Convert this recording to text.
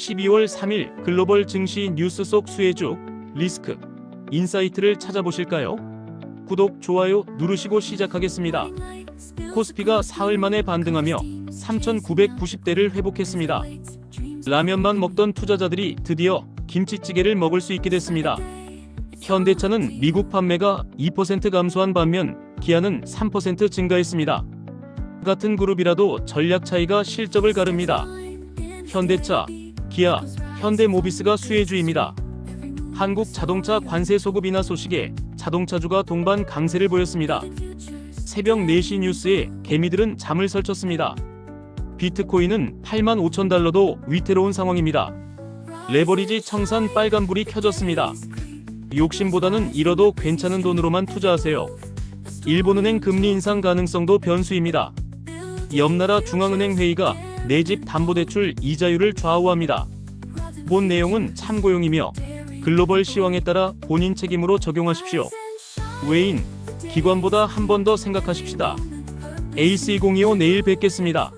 12월 3일 글로벌 증시 뉴스 속 수혜주 리스크 인사이트를 찾아보실까요? 구독, 좋아요 누르시고 시작하겠습니다. 코스피가 사흘 만에 반등하며 3,990대를 회복했습니다. 라면만 먹던 투자자들이 드디어 김치찌개를 먹을 수 있게 됐습니다. 현대차는 미국 판매가 2% 감소한 반면 기아는 3% 증가했습니다. 같은 그룹이라도 전략 차이가 실적을 가릅니다. 현대차, 기아, 현대모비스가 수혜주입니다. 한국 자동차 관세 소급 인하 소식에 자동차주가 동반 강세를 보였습니다. 새벽 4시 뉴스에 개미들은 잠을 설쳤습니다. 비트코인은 8만 5천 달러도 위태로운 상황입니다. 레버리지 청산 빨간불이 켜졌습니다. 욕심보다는 잃어도 괜찮은 돈으로만 투자하세요. 일본은행 금리 인상 가능성도 변수입니다. 옆나라 중앙은행 회의가 내 집 담보대출 이자율을 좌우합니다. 본 내용은 참고용이며 글로벌 시황에 따라 본인 책임으로 적용하십시오. 외인, 기관보다 한 번 더 생각하십시다. 에이스 2025 내일 뵙겠습니다.